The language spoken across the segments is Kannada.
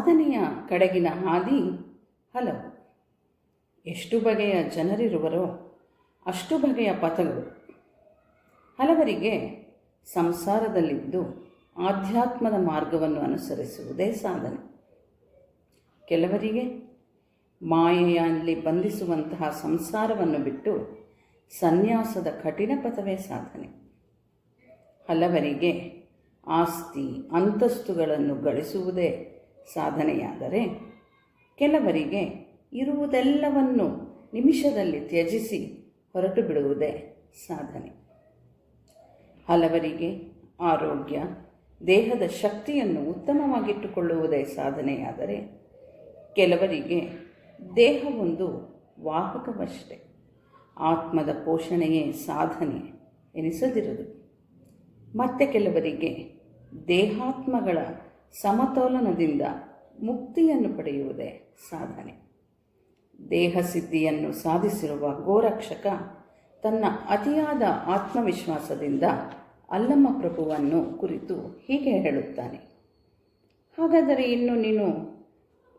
ಸಾಧನೆಯ ಕಡೆಗಿನ ಹಾದಿ ಹಲವು. ಎಷ್ಟು ಬಗೆಯ ಜನರಿರುವರೋ ಅಷ್ಟು ಬಗೆಯ ಪಥಗಳು. ಹಲವರಿಗೆ ಸಂಸಾರದಲ್ಲಿದ್ದು ಆಧ್ಯಾತ್ಮದ ಮಾರ್ಗವನ್ನು ಅನುಸರಿಸುವುದೇ ಸಾಧನೆ. ಕೆಲವರಿಗೆ ಮಾಯೆಯಲ್ಲಿ ಬಂಧಿಸುವಂತಹ ಸಂಸಾರವನ್ನು ಬಿಟ್ಟು ಸನ್ಯಾಸದ ಕಠಿಣ ಪಥವೇ ಸಾಧನೆ. ಹಲವರಿಗೆ ಆಸ್ತಿ, ಅಂತಸ್ತುಗಳನ್ನು ಗಳಿಸುವುದೇ ಸಾಧನೆಯಾದರೆ ಕೆಲವರಿಗೆ ಇರುವುದೆಲ್ಲವನ್ನು ನಿಮಿಷದಲ್ಲಿ ತ್ಯಜಿಸಿ ಹೊರಟು ಬಿಡುವುದೇ ಸಾಧನೆ. ಹಲವರಿಗೆ ಆರೋಗ್ಯ, ದೇಹದ ಶಕ್ತಿಯನ್ನು ಉತ್ತಮವಾಗಿಟ್ಟುಕೊಳ್ಳುವುದೇ ಸಾಧನೆಯಾದರೆ ಕೆಲವರಿಗೆ ದೇಹವೊಂದು ವಾಹಕವಷ್ಟೇ. ಆತ್ಮದ ಪೋಷಣೆಯೇ ಸಾಧನೆ ಎನಿಸದಿರದು ಮತ್ತೆ ಕೆಲವರಿಗೆ ದೇಹಾತ್ಮಗಳ ಸಮತೋಲನದಿಂದ ಮುಕ್ತಿಯನ್ನು ಪಡೆಯುವುದೇ ಸಾಧನೆ. ದೇಹ ಸಿದ್ಧಿಯನ್ನು ಸಾಧಿಸಿರುವ ಗೋರಕ್ಷಕ ತನ್ನ ಅತಿಯಾದ ಆತ್ಮವಿಶ್ವಾಸದಿಂದ ಅಲ್ಲಮ್ಮ ಪ್ರಭುವನ್ನು ಕುರಿತು ಹೀಗೆ ಹೇಳುತ್ತಾನೆ. ಹಾಗಾದರೆ ಇನ್ನು ನೀನು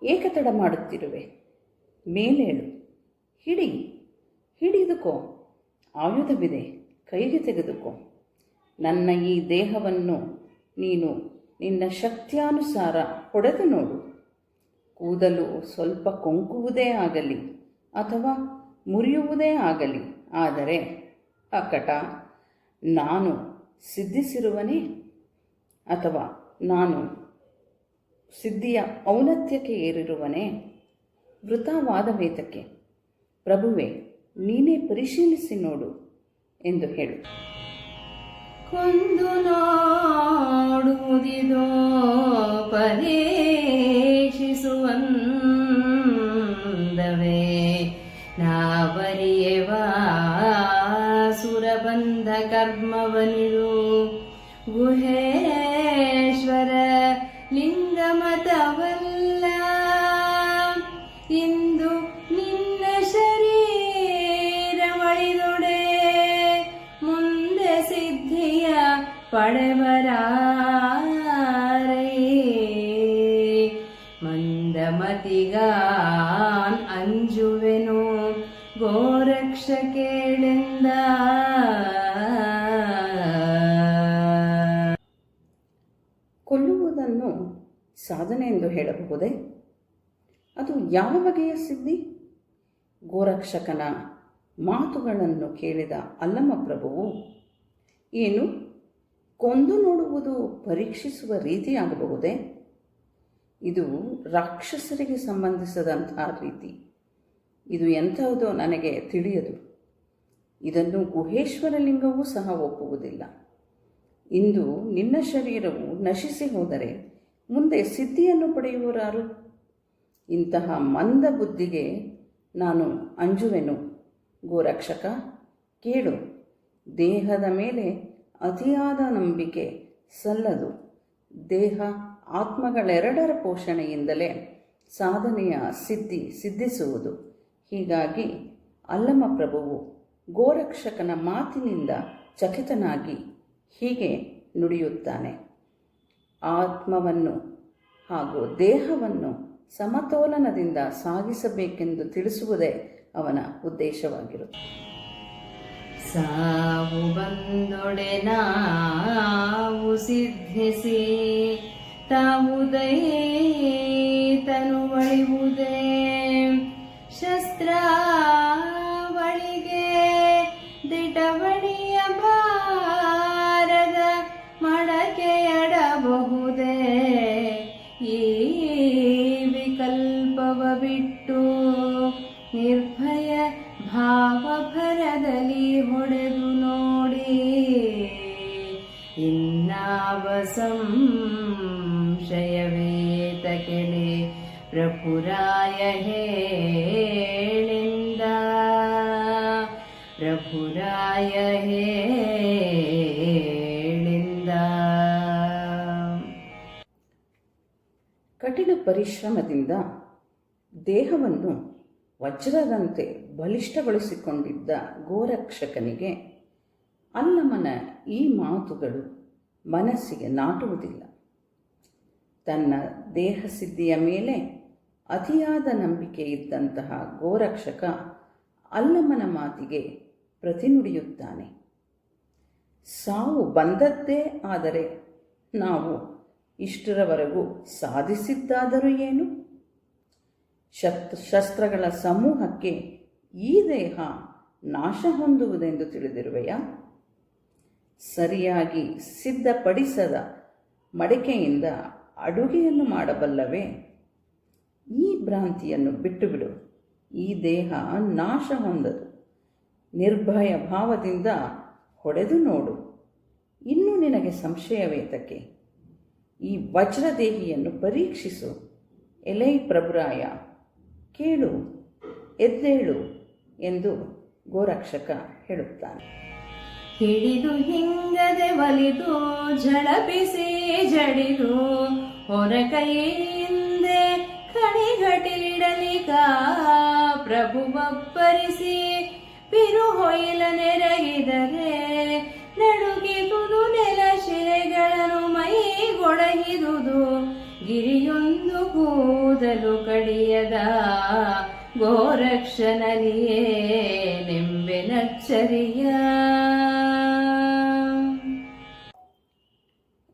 ಏಕತಡ ಮಾಡುತ್ತಿರುವೆ? ಮೇಲೇಳು ಹಿಡಿ, ಹಿಡಿದುಕೋ. ಆಯುಧವಿದೆ, ಕೈಗೆ ತೆಗೆದುಕೋ. ನನ್ನ ಈ ದೇಹವನ್ನು ನೀನು ನಿನ್ನ ಶಕ್ತಿಯಾನುಸಾರ ಹೊಡೆದು ನೋಡು. ಕೂದಲು ಸ್ವಲ್ಪ ಕೊಂಕುವುದೇ ಆಗಲಿ ಅಥವಾ ಮುರಿಯುವುದೇ ಆಗಲಿ, ಆದರೆ ಅಕಟ, ನಾನು ಸಿದ್ಧಿಸಿರುವನೇ ಅಥವಾ ನಾನು ಸಿದ್ಧಿಯ ಔನತ್ಯಕ್ಕೆ ಏರಿರುವನೇ? ವೃತಾವಾದವೇತಕ್ಕೆ ಪ್ರಭುವೆ, ನೀನೇ ಪರಿಶೀಲಿಸಿ ನೋಡು ಎಂದು ಹೇಳು. ಕೊಂದು ನೋಡುವುದಿದೋ ಪರೀಕ್ಷಿಸುವಂದವೇ. ನಾವರಿಯವ ಸುರಬಂಧ ಕರ್ಮವನಿರು. ಗುಹೇಶ್ವರ ಲಿಂಗಮತವಲ್ಲ ಪಡೆವರಾರೈ? ಮಂದಮತಿಗಾನ್ ಅಂಜುವೆನು, ಗೋರಕ್ಷ ಕೇಳೆಂದ? ಕೊಲ್ಲುವುದನ್ನು ಸಾಧನೆ ಎಂದು ಹೇಳಬಹುದೇ? ಅದು ಯಾವ ಬಗೆಯ ಸಿದ್ಧಿ? ಗೋರಕ್ಷಕನ ಮಾತುಗಳನ್ನು ಕೇಳಿದ ಅಲ್ಲಮ್ಮ ಪ್ರಭುವು, ಏನು? ಕೊಂದು ನೋಡುವುದು ಪರೀಕ್ಷಿಸುವ ರೀತಿಯಾಗಬಹುದೇ ಇದು ರಾಕ್ಷಸರಿಗೆ ಸಂಬಂಧಿಸಿದಂತಹ ರೀತಿ. ಇದು ಎಂಥವುದೋ ನನಗೆ ತಿಳಿಯದು. ಇದನ್ನು ಗುಹೇಶ್ವರ ಲಿಂಗವೂ ಸಹ ಒಪ್ಪುವುದಿಲ್ಲ. ಇಂದು ನಿನ್ನ ಶರೀರವು ನಶಿಸಿ ಹೋದರೆ ಮುಂದೆ ಸಿದ್ಧಿಯನ್ನು ಪಡೆಯುವರಾರು? ಇಂತಹ ಮಂದ ಬುದ್ಧಿಗೆ ನಾನು ಅಂಜುವೆನು. ಗೋರಕ್ಷಕ, ಕೇಳು. ದೇಹದ ಮೇಲೆ ಅತಿಯಾದ ನಂಬಿಕೆ ಸಲ್ಲದು. ದೇಹ ಆತ್ಮಗಳೆರಡರ ಪೋಷಣೆಯಿಂದಲೇ ಸಾಧನೆಯ ಸಿದ್ಧಿ ಸಿದ್ಧಿಸುವುದು. ಹೀಗಾಗಿ ಅಲ್ಲಮ ಪ್ರಭುವು ಗೋರಕ್ಷಕನ ಮಾತಿನಿಂದ ಚಕಿತನಾಗಿ ಹೀಗೆ ನುಡಿಯುತ್ತಾನೆ. ಆತ್ಮವನ್ನು ಹಾಗೂ ದೇಹವನ್ನು ಸಮತೋಲನದಿಂದ ಸಾಗಿಸಬೇಕೆಂದು ತಿಳಿಸುವುದೇ ಅವನ ಉದ್ದೇಶವಾಗಿರುತ್ತದೆ. ಸಾವು ಬಂದೊಡೆ ನಾವು ಸಿದ್ಧಿಸಿ ತಾವುದೇ ತನು ಬಳಿವುದೇ ಭಾವಭರದಲ್ಲಿ ಹೊಡೆದು ನೋಡಿ. ಇನ್ನಾವ ಸಂಶಯವೇತ ಕೆಳೆ ಪ್ರಪುರಾಯ ಹೇಳಿಂದ. ಪ್ರಭುರಾಯ ಹೇಳಿಂದ. ಕಠಿಣ ಪರಿಶ್ರಮದಿಂದ ದೇಹವನ್ನು ವಜ್ರದಂತೆ ಬಲಿಷ್ಠಗೊಳಿಸಿಕೊಂಡಿದ್ದ ಗೋರಕ್ಷಕನಿಗೆ ಅಲ್ಲಮನ ಈ ಮಾತುಗಳು ಮನಸ್ಸಿಗೆ ನಾಟುವುದಿಲ್ಲ. ತನ್ನ ದೇಹಸಿದ್ಧಿಯ ಮೇಲೆ ಅತಿಯಾದ ನಂಬಿಕೆ ಇದ್ದಂತಹ ಗೋರಕ್ಷಕ ಅಲ್ಲಮನ ಮಾತಿಗೆ ಪ್ರತಿನುಡಿಯುತ್ತಾನೆ. ಸಾವು ಬಂದದ್ದೇ ಆದರೆ ನಾವು ಇಷ್ಟರವರೆಗೂ ಸಾಧಿಸಿದ್ದಾದರೂ ಏನು? ಶಸ್ತ್ರ, ಶಸ್ತ್ರಗಳ ಸಮೂಹಕ್ಕೆ ಈ ದೇಹ ನಾಶ ಹೊಂದುವುದೆಂದು ತಿಳಿದಿರುವೆಯಾ? ಸರಿಯಾಗಿ ಸಿದ್ಧಪಡಿಸದ ಮಡಿಕೆಯಿಂದ ಅಡುಗೆಯನ್ನು ಮಾಡಬಲ್ಲವೇ? ಈ ಭ್ರಾಂತಿಯನ್ನು ಬಿಟ್ಟುಬಿಡು. ಈ ದೇಹ ನಾಶ ಹೊಂದದು. ನಿರ್ಭಯ ಭಾವದಿಂದ ಹೊಡೆದು ನೋಡು. ಇನ್ನೂ ನಿನಗೆ ಸಂಶಯವೇತಕ್ಕೆ? ಈ ವಜ್ರದೇಹಿಯನ್ನು ಪರೀಕ್ಷಿಸು. ಎಲೈ ಪ್ರಭುರಾಯ, ಕೇಳು, ಎದ್ದೇಳು. ಎಂದು ಗೋರಕ್ಷಕ ಹೇಳುತ್ತಾನೆ. ಹಿಡಿದು ಹಿಂಗದೆ ಒಲಿದು ಝಳಪಿಸಿ ಜಡಿದು ಪ್ರಭು ಪ್ರಭುವಪ್ಪರಿಸಿ ಬಿರು ಹೊಯ್ಲ ನೆರಗಿದರೆ ನಡುಗಿದುದು ನೆಲ ಶಿಲೆಗಳನ್ನು ಮೈಗೊಡಗಿದುದು ಗಿರಿಯೊಂದು ಕೂದಲು ಕಡಿಯದ ಗೋರಕ್ಷನಲಿಯೇ ನಿಂಬೆನಚ್ಚರಿಯ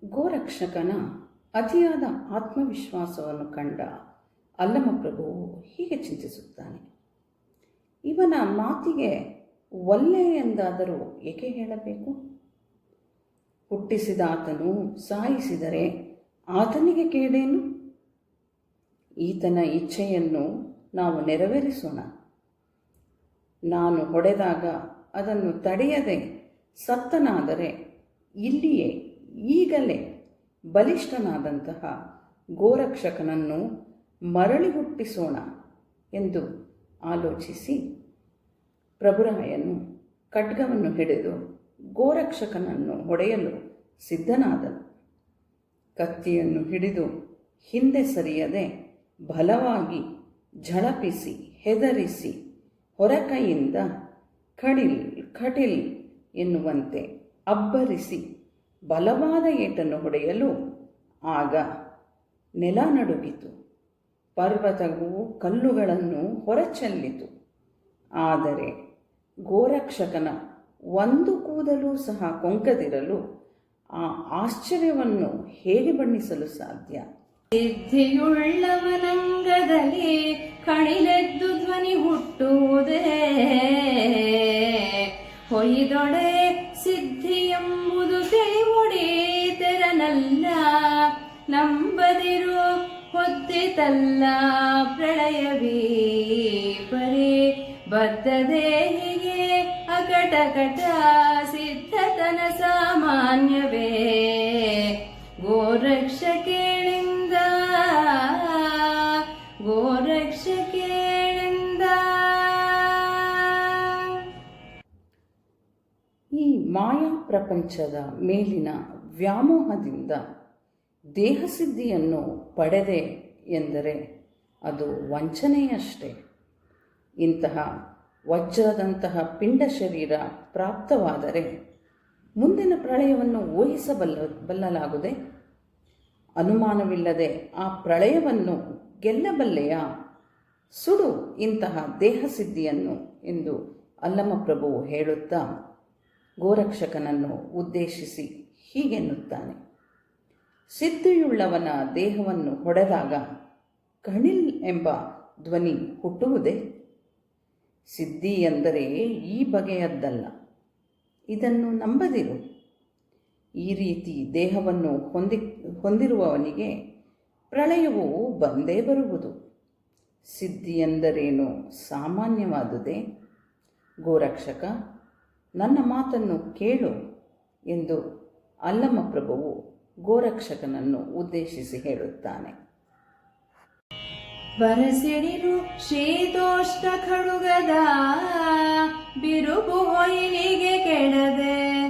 ಗೋರಕ್ಷಕನ ಅತಿಯಾದ ಆತ್ಮವಿಶ್ವಾಸವನ್ನು ಕಂಡ ಅಲ್ಲಮಪ್ರಭುವು ಹೀಗೆ ಚಿಂತಿಸುತ್ತಾನೆ. ಇವನ ಮಾತಿಗೆ ಒಲ್ಲೆ ಎಂದಾದರೂ ಏಕೆ ಹೇಳಬೇಕು? ಹುಟ್ಟಿಸಿದ ಆತನು ಸಾಯಿಸಿದರೆ ಆತನಿಗೆ ಕೇಳೇನು ಈತನ ಇಚ್ಛೆಯನ್ನು ನಾವು ನೆರವೇರಿಸೋಣ. ನಾನು ಹೊಡೆದಾಗ ಅದನ್ನು ತಡೆಯದೆ ಸತ್ತನಾದರೆ ಇಲ್ಲಿಯೇ ಈಗಲೇ ಬಲಿಷ್ಠನಾದಂತಹ ಗೋರಕ್ಷಕನನ್ನು ಮರಳಿ ಹುಟ್ಟಿಸೋಣ ಎಂದು ಆಲೋಚಿಸಿ ಪ್ರಭುರಾಯನು ಖಡ್ಗವನ್ನು ಹಿಡಿದು ಗೋರಕ್ಷಕನನ್ನು ಹೊಡೆಯಲು ಸಿದ್ಧನಾದನು. ಕತ್ತಿಯನ್ನು ಹಿಡಿದು ಹಿಂದೆ ಸರಿಯದೆ ಬಲವಾಗಿ ಝಳಪಿಸಿ, ಹೆದರಿಸಿ, ಹೊರಕೈಯಿಂದ ಖಡಿಲ್ ಖಟಿಲ್ ಎನ್ನುವಂತೆ ಅಬ್ಬರಿಸಿ ಬಲವಾದ ಏಟನ್ನು ಹೊಡೆಯಲು ಆಗ ನೆಲ ನಡುಗಿತು. ಪರ್ವತವು ಕಲ್ಲುಗಳನ್ನು ಹೊರಚೆಲ್ಲಿತು. ಆದರೆ ಗೋರಕ್ಷಕನ ಒಂದು ಕೂದಲು ಸಹ ಕೊಂಕದಿರಲು ಆ ಆಶ್ಚರ್ಯವನ್ನು ಹೇಗೆ ಬಣ್ಣಿಸಲು ಸಾಧ್ಯ? ಸಿದ್ಧಿಯುಳ್ಳವನಂಗದಲ್ಲಿ ಕಣಿಲೆದ್ದು ಧ್ವನಿ ಹುಟ್ಟುವುದೇ. ಹೊಯ್ದೊಡೆ ಸಿದ್ಧಿ ಎಂಬುದು ತಿಳಿಮುಡಿ ತೆರನಲ್ಲ, ನಂಬದಿರು ಹೊತ್ತಿತಲ್ಲ ಪ್ರಳಯವೀ. ಪರಿ ಬದ್ಧದೇಹಿಗೆ ಅಕಟಕಟ ಸಿದ್ಧತನ ಸಾಮಾನ್ಯವೇ. ಗೋರಕ್ಷಕೇಳಿಂದ ಗೋರಕ್ಷಕೇಳಿಂದ ಪ್ರಪಂಚದ ಮೇಲಿನ ವ್ಯಾಮೋಹದಿಂದ ದೇಹಸಿದ್ಧಿಯನ್ನು ಪಡೆದೆ ಎಂದರೆ ಅದು ವಂಚನೆಯಷ್ಟೇ. ಇಂತಹ ವಜ್ರದಂತಹ ಪಿಂಡ ಶರೀರ ಪ್ರಾಪ್ತವಾದರೆ ಮುಂದಿನ ಪ್ರಳಯವನ್ನು ಊಹಿಸಬಲ್ಲ, ಬಲ್ಲಲಾಗುದೆ ಅನುಮಾನವಿಲ್ಲದೆ ಆ ಪ್ರಳಯವನ್ನು ಗೆಲ್ಲಬಲ್ಲೆಯ ಸುಡು ಇಂತಹ ದೇಹಸಿದ್ಧಿಯನ್ನು ಎಂದು ಅಲ್ಲಮಪ್ರಭುವು ಹೇಳುತ್ತಾ ಗೋರಕ್ಷಕನನ್ನು ಉದ್ದೇಶಿಸಿ ಹೀಗೆನ್ನುತ್ತಾನೆ. ಸಿದ್ಧಿಯುಳ್ಳವನ ದೇಹವನ್ನು ಹೊಡೆದಾಗ ಕಣಿಲ್ ಎಂಬ ಧ್ವನಿ ಹುಟ್ಟುವುದೇ? ಸಿದ್ಧಿ ಎಂದರೆ ಈ ಬಗೆಯದ್ದಲ್ಲ. ಇದನ್ನು ನಂಬದಿರು. ಈ ರೀತಿ ದೇಹವನ್ನು ಹೊಂದಿ, ಹೊಂದಿರುವವನಿಗೆ ಪ್ರಳಯವು ಬಂದೇ ಬರುವುದು. ಸಿದ್ಧಿ ಎಂದರೇನು ಸಾಮಾನ್ಯವಾದುದೇ? ಗೋರಕ್ಷಕ ನನ್ನ ಮಾತನ್ನು ಕೇಳು ಎಂದು ಅಲ್ಲಮ್ಮ ಪ್ರಭುವು ಗೋರಕ್ಷಕನನ್ನು ಉದ್ದೇಶಿಸಿ ಹೇಳುತ್ತಾನೆ. ಬರಸಿಡಿರು ಶೀತೋಷ್ಣ ಖಡುಗದ ಬಿರುಬು ಹೊಯ್ಲಿಗೆ ಕೆಡದೆ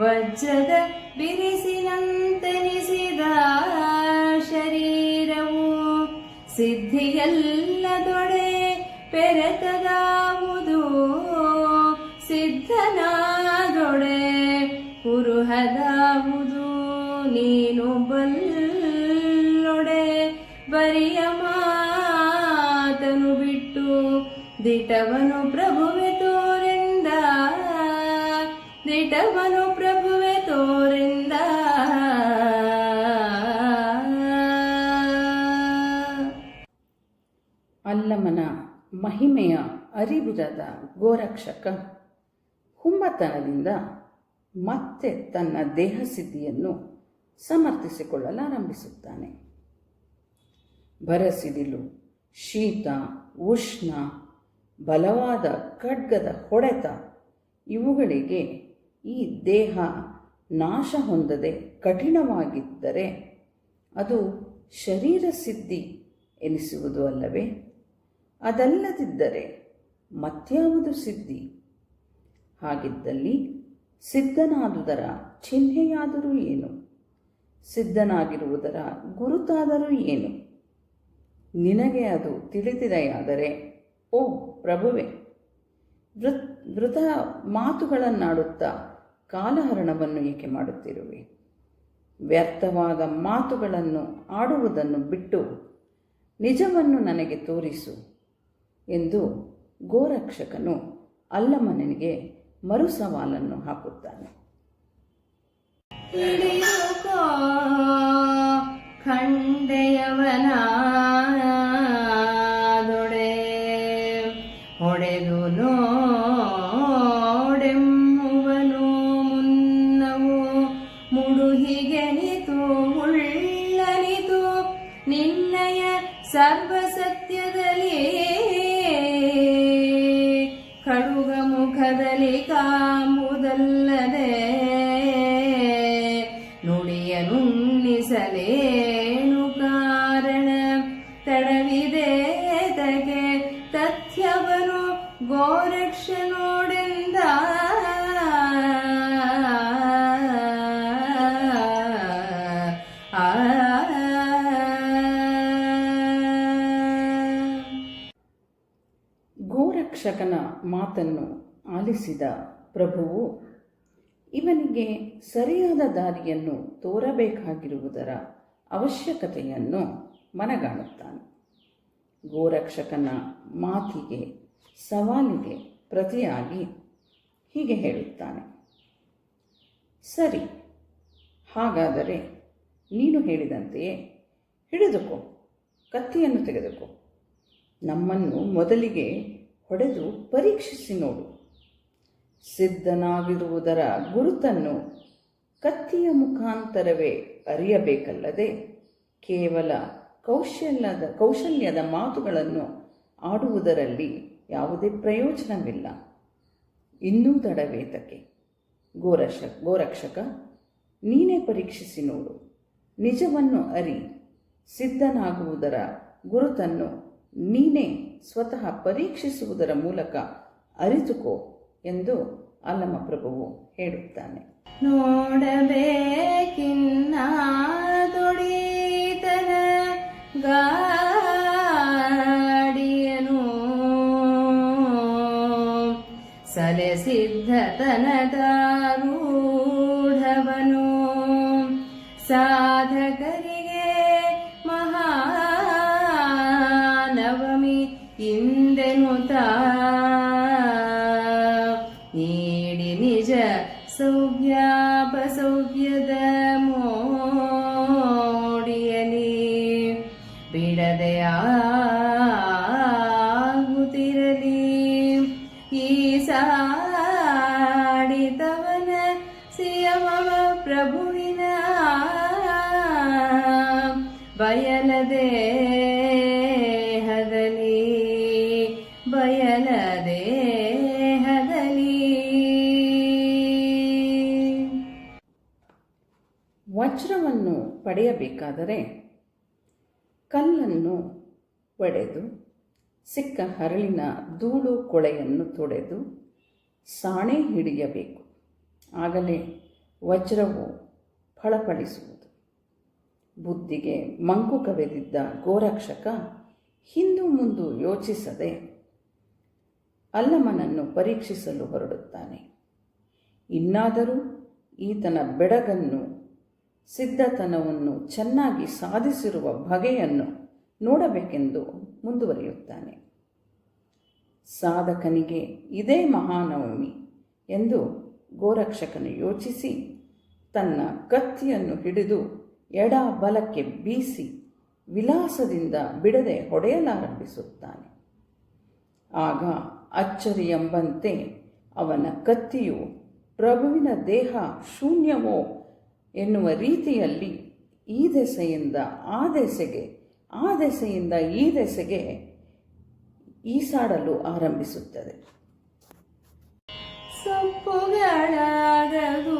ವಜ್ರದ ಬಿರಿಸಿನಂತೆನಿಸಿದ ಶರೀರವು ಸಿದ್ಧಿಯಲ್ಲದೊಡೆ ಪೆರೆತದಾವುದು ಕುರುಹದಾವುದು ನೀನು ಬಲ್ಲೊಡೆ. ಬರಿಯ ಮಾತನು ಬಿಟ್ಟು ದಿಟವನು ಪ್ರಭುವೆ ತೋರೆಂದ. ದಿಟವನು ಪ್ರಭುವೆ ತೋರೆಂದ. ಅಲ್ಲಮನ ಮಹಿಮೆಯ ಅರಿವಿರದ ಗೋರಕ್ಷಕ ಹುಮ್ಮತನದಿಂದ ಮತ್ತೆ ತನ್ನ ದೇಹ ಸಿದ್ಧಿಯನ್ನು ಸಮರ್ಥಿಸಿಕೊಳ್ಳಲಾರಂಭಿಸುತ್ತಾನೆ. ಬರಸಿಡಿಲು ಶೀತ, ಉಷ್ಣ, ಬಲವಾದ ಖಡ್ಗದ ಹೊಡೆತ, ಇವುಗಳಿಗೆ ಈ ದೇಹ ನಾಶ ಹೊಂದದೆ ಕಠಿಣವಾಗಿದ್ದರೆ ಅದು ಶರೀರ ಸಿದ್ಧಿ ಎನಿಸುವುದು ಅಲ್ಲವೇ? ಅದಲ್ಲದಿದ್ದರೆ ಮತ್ಯಾವುದು ಸಿದ್ಧಿ? ಹಾಗಿದ್ದಲ್ಲಿ ಸಿದ್ಧನಾದುದರ ಚಿಹ್ನೆಯಾದರೂ ಏನು? ಸಿದ್ಧನಾಗಿರುವುದರ ಗುರುತಾದರೂ ಏನು? ನಿನಗೆ ಅದು ತಿಳಿದಿದೆಯಾದರೆ, ಓ ಪ್ರಭುವೆ, ವೃತ್ ವೃತ ಮಾತುಗಳನ್ನಾಡುತ್ತಾ ಕಾಲಹರಣವನ್ನು ಏಕೆ ಮಾಡುತ್ತಿರುವೆ? ವ್ಯರ್ಥವಾದ ಮಾತುಗಳನ್ನು ಆಡುವುದನ್ನು ಬಿಟ್ಟು ನಿಜವನ್ನು ನನಗೆ ತೋರಿಸು ಎಂದು ಗೋರಕ್ಷಕನು ಅಲ್ಲಮನಿಗೆ ಮರು ಸವಾಲನ್ನು ಹಾಕುತ್ತಾನೆ ಖಂಡೆಯವನ ಹೊಡೆದು ನೋಡೆಮ್ಮುವನು ಗೋರಕ್ಷಕನ ಮಾತನ್ನು ಆಲಿಸಿದ ಪ್ರಭುವು, ಇವನಿಗೆ ಸರಿಯಾದ ದಾರಿಯನ್ನು ತೋರಬೇಕಾಗಿರುವುದರ ಅವಶ್ಯಕತೆಯನ್ನು ಮನಗಾಣುತ್ತಾನೆ. ಗೋರಕ್ಷಕನ ಮಾತಿಗೆ, ಸವಾಲಿಗೆ ಪ್ರತಿಯಾಗಿ ಹೀಗೆ ಹೇಳುತ್ತಾನೆ, ಸರಿ, ಹಾಗಾದರೆ ನೀನು ಹೇಳಿದಂತೆಯೇ ಹಿಡಿದುಕೋ, ಕತ್ತಿಯನ್ನು ತೆಗೆದುಕೋ. ನಮ್ಮನ್ನು ಮೊದಲಿಗೆ ಹೊಡೆದು ಪರೀಕ್ಷಿಸಿ ನೋಡು. ಸಿದ್ಧನಾಗಿರುವುದರ ಗುರುತನ್ನು ಕತ್ತಿಯ ಮುಖಾಂತರವೇ ಅರಿಯಬೇಕಲ್ಲದೆ ಕೇವಲ ಕೌಶಲ್ಯದ ಕೌಶಲ್ಯದ ಮಾತುಗಳನ್ನು ಆಡುವುದರಲ್ಲಿ ಯಾವುದೇ ಪ್ರಯೋಜನವಿಲ್ಲ. ಇನ್ನೂ ತಡವೇತಕ್ಕೆ. ಗೋರಕ್ಷ, ಗೋರಕ್ಷಕ, ನೀನೇ ಪರೀಕ್ಷಿಸಿ ನೋಡು. ನಿಜವನ್ನು ಅರಿ. ಸಿದ್ಧನಾಗುವುದರ ಗುರುತನ್ನು ನೀನೇ ಸ್ವತಃ ಪರೀಕ್ಷಿಸುವುದರ ಮೂಲಕ ಅರಿತುಕೋ ಎಂದು ಅಲ್ಲಮ ಪ್ರಭುವು ಹೇಳುತ್ತಾನೆ. ನೋಡಬೇಕಿನ್ನ ದುಡಿತನ ಗಾಡಿಯನು ಸಲೆ ಸಿದ್ಧತನದಾರೂಢವನು ಸಾಧಕರಿಗೆ ಪಡೆಯಬೇಕಾದರೆ ಕಲ್ಲನ್ನು ಒಡೆದು, ಸಿಕ್ಕ ಹರಳಿನ ಧೂಳು ಕೊಳೆಯನ್ನು ತೊಡೆದು ಸಾಣೆ ಹಿಡಿಯಬೇಕು. ಆಗಲೇ ವಜ್ರವು ಫಳಫಳಿಸುವುದು. ಬುದ್ಧಿಗೆ ಮಂಕು ಕವೆದಿದ್ದ ಗೋರಕ್ಷಕ ಹಿಂದು ಮುಂದು ಯೋಚಿಸದೆ ಅಲ್ಲಮನನ್ನು ಪರೀಕ್ಷಿಸಲು ಹೊರಡುತ್ತಾನೆ. ಇನ್ನಾದರೂ ಈತನ ಬೆಡಗನ್ನು ಸಿದ್ಧತನವನ್ನು ಚೆನ್ನಾಗಿ ಸಾಧಿಸಿರುವ ಬಗೆಯನ್ನು ನೋಡಬೇಕೆಂದು ಮುಂದುವರಿಯುತ್ತಾನೆ. ಸಾಧಕನಿಗೆ ಇದೇ ಮಹಾನವಮಿ ಎಂದು ಗೋರಕ್ಷಕನು ಯೋಚಿಸಿ ತನ್ನ ಕತ್ತಿಯನ್ನು ಹಿಡಿದು ಎಡ ಬಲಕ್ಕೆ ಬೀಸಿ ವಿಲಾಸದಿಂದ ಬಿಡದೆ ಹೊಡೆಯಲಾರಂಭಿಸುತ್ತಾನೆ. ಆಗ ಅಚ್ಚರಿಯೆಂಬಂತೆ ಅವನ ಕತ್ತಿಯು ಪ್ರಭುವಿನ ದೇಹ ಶೂನ್ಯವೋ ಎನ್ನುವ ರೀತಿಯಲ್ಲಿ ಈ ದೆಸೆಯಿಂದ ಆ ದೆಸೆಗೆ ಆ ದೆಸೆಯಿಂದ ಈ ದೆಸೆಗೆ ಈಸಾಡಲು ಆರಂಭಿಸುತ್ತದೆ. ಸೊಪ್ಪುಗಳಾಗದು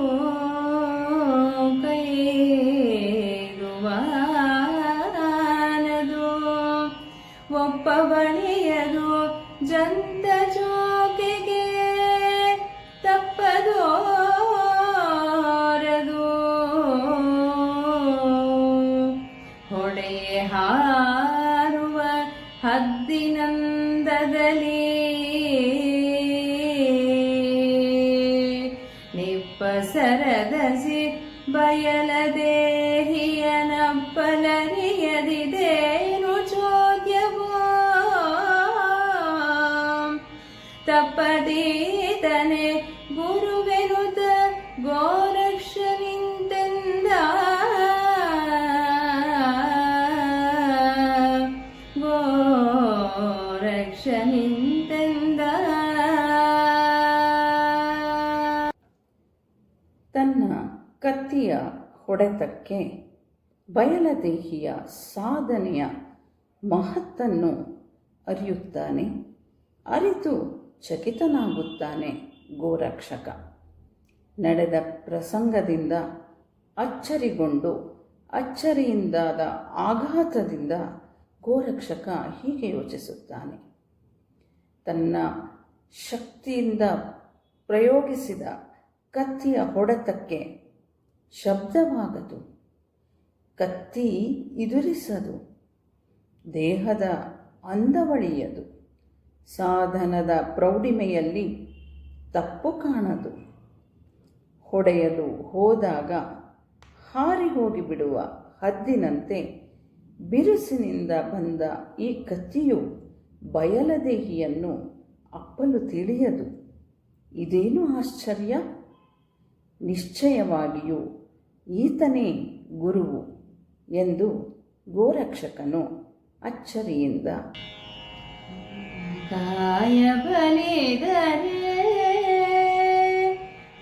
ತನ್ನ ಕತ್ತಿಯ ಹೊಡೆತಕ್ಕೆ ಬಯಲದೇಹಿಯ ಸಾಧನೆಯ ಮಹತ್ತನ್ನು ಅರಿಯುತ್ತಾನೆ, ಅರಿತು ಚಕಿತನಾಗುತ್ತಾನೆ ಗೋರಕ್ಷಕ. ನಡೆದ ಪ್ರಸಂಗದಿಂದ ಅಚ್ಚರಿಗೊಂಡು ಅಚ್ಚರಿಯಿಂದಾದ ಆಘಾತದಿಂದ ಗೋರಕ್ಷಕ ಹೀಗೆ ಯೋಚಿಸುತ್ತಾನೆ. ತನ್ನ ಶಕ್ತಿಯಿಂದ ಪ್ರಯೋಗಿಸಿದ ಕತ್ತಿಯ ಹೊಡೆತಕ್ಕೆ ಶಬ್ದವಾಗದು. ಕತ್ತಿ ಇದುರಿಸದು. ದೇಹದ ಅಂದವಳಿಯದು. ಸಾಧನದ ಪ್ರೌಢಿಮೆಯಲ್ಲಿ ತಪ್ಪು ಕಾಣದು. ಹೊಡೆಯಲು ಹೋದಾಗ ಹಾರಿ ಹೋಗಿಬಿಡುವ ಹದ್ದಿನಂತೆ ಬಿರುಸಿನಿಂದ ಬಂದ ಈ ಕತ್ತಿಯು ಬಯಲದೇಹಿಯನ್ನು ಅಪ್ಪಲು ತಿಳಿಯದು. ಇದೇನು ಆಶ್ಚರ್ಯ? ನಿಶ್ಚಯವಾಗಿಯೂ ಈತನೇ ಗುರುವು ಎಂದು ಗೋರಕ್ಷಕನು ಅಚ್ಚರಿಯಿಂದ ಕಾಯ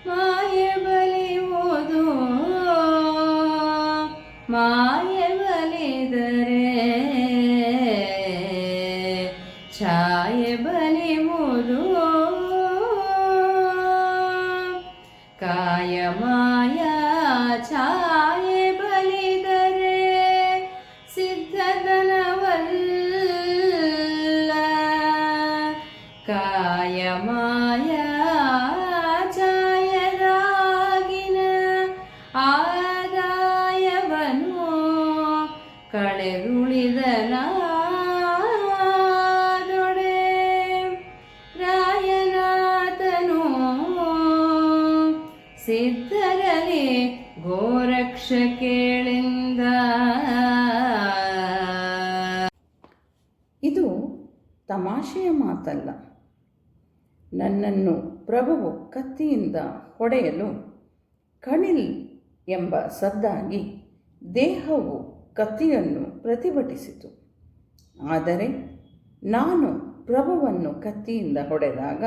ಮಾಯಬಲಿ ಓದೋ ಮಾಯ ತಮಾಷೆಯ ಮಾತಲ್ಲ. ನನ್ನನ್ನು ಪ್ರಭುವು ಕತ್ತಿಯಿಂದ ಹೊಡೆಯಲು ಕಣಿಲ್ ಎಂಬ ಸದ್ದಾಗಿ ದೇಹವು ಕತ್ತಿಯನ್ನು ಪ್ರತಿಭಟಿಸಿತು. ಆದರೆ ನಾನು ಪ್ರಭುವನ್ನು ಕತ್ತಿಯಿಂದ ಹೊಡೆದಾಗ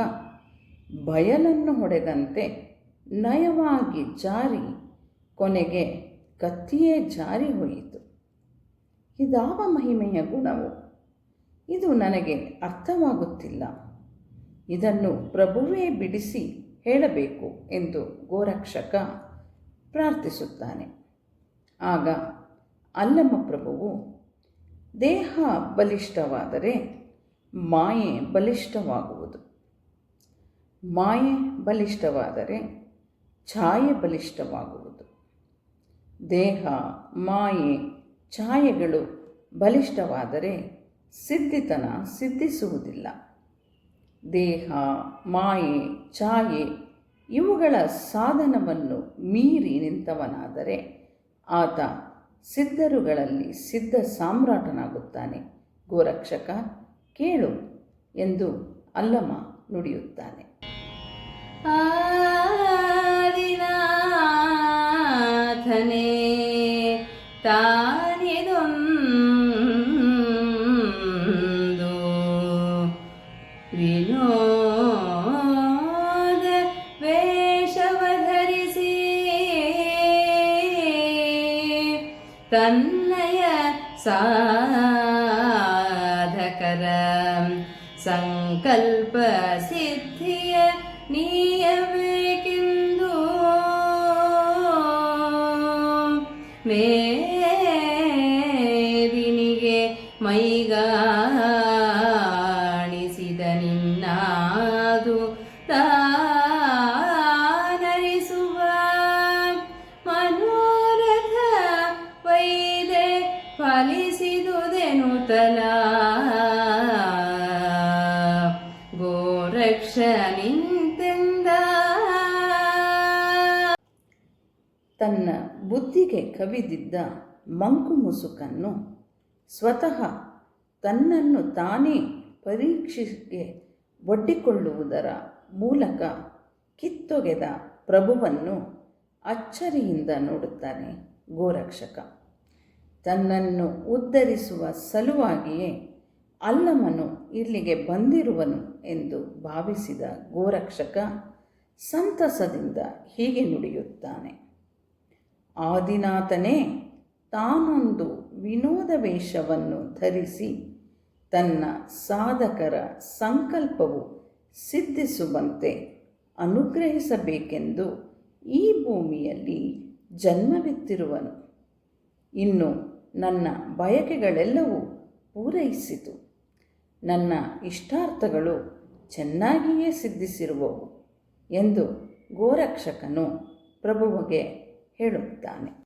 ಬಯಲನ್ನು ಹೊಡೆದಂತೆ ನಯವಾಗಿ ಜಾರಿ ಕೊನೆಗೆ ಕತ್ತಿಯೇ ಜಾರಿ ಹೋಯಿತು. ಇದಾವ ಮಹಿಮೆಯ ಗುಣವು? ಇದು ನನಗೆ ಅರ್ಥವಾಗುತ್ತಿಲ್ಲ. ಇದನ್ನು ಪ್ರಭುವೇ ಬಿಡಿಸಿ ಹೇಳಬೇಕು ಎಂದು ಗೋರಕ್ಷಕ ಪ್ರಾರ್ಥಿಸುತ್ತಾನೆ. ಆಗ ಅಲ್ಲಮ್ಮ ಪ್ರಭುವು, ದೇಹ ಬಲಿಷ್ಠವಾದರೆ ಮಾಯೆ ಬಲಿಷ್ಠವಾಗುವುದು. ಮಾಯೆ ಬಲಿಷ್ಠವಾದರೆ ಛಾಯೆ ಬಲಿಷ್ಠವಾಗುವುದು. ದೇಹ, ಮಾಯೆ, ಛಾಯೆಗಳು ಬಲಿಷ್ಠವಾದರೆ ಸಿದ್ಧಿತನ ಸಿದ್ಧಿಸುವುದಿಲ್ಲ. ದೇಹ, ಮಾಯೆ, ಛಾಯೆ ಇವುಗಳ ಸಾಧನವನ್ನು ಮೀರಿ ನಿಂತವನಾದರೆ ಆತ ಸಿದ್ಧರುಗಳಲ್ಲಿ ಸಿದ್ಧ ಸಾಮ್ರಾಟನಾಗುತ್ತಾನೆ. ಗೋರಕ್ಷಕ, ಕೇಳು ಎಂದು ಅಲ್ಲಮ ನುಡಿಯುತ್ತಾನೆ. ಫಲಿಸಿದುದೆನುತಲ ಗೋರಕ್ಷ ನಿಂತೆಂದ ತನ್ನ ಬುದ್ಧಿಗೆ ಕವಿದಿದ್ದ ಮಂಕುಮುಸುಕನ್ನು ಸ್ವತಃ ತನ್ನನ್ನು ತಾನೇ ಪರೀಕ್ಷೆಗೆ ಒಡ್ಡಿಕೊಳ್ಳುವುದರ ಮೂಲಕ ಕಿತ್ತೊಗೆದ ಪ್ರಭುವನ್ನು ಅಚ್ಚರಿಯಿಂದ ನೋಡುತ್ತಾನೆ ಗೋರಕ್ಷಕ. ತನ್ನನ್ನು ಉದ್ಧರಿಸುವ ಸಲುವಾಗಿಯೇ ಅಲ್ಲಮನು ಇಲ್ಲಿಗೆ ಬಂದಿರುವನು ಎಂದು ಭಾವಿಸಿದ ಗೋರಕ್ಷಕ ಸಂತಸದಿಂದ ಹೀಗೆ ನುಡಿಯುತ್ತಾನೆ. ಆದಿನಾಥನೇ, ತಾನೊಂದು ವಿನೋದ ವೇಷವನ್ನು ಧರಿಸಿ ತನ್ನ ಸಾಧಕರ ಸಂಕಲ್ಪವು ಸಿದ್ಧಿಸುವಂತೆ ಅನುಗ್ರಹಿಸಬೇಕೆಂದು ಈ ಭೂಮಿಯಲ್ಲಿ ಜನ್ಮವೆತ್ತಿರುವನು. ಇನ್ನು ನನ್ನ ಬಯಕೆಗಳೆಲ್ಲವೂ ಪೂರೈಸಿತು. ನನ್ನ ಇಷ್ಟಾರ್ಥಗಳು ಚೆನ್ನಾಗಿಯೇ ಸಿದ್ಧಿಸಿರುವವು ಎಂದು ಗೋರಕ್ಷಕನು ಪ್ರಭುವಿಗೆ ಹೇಳುತ್ತಾನೆ.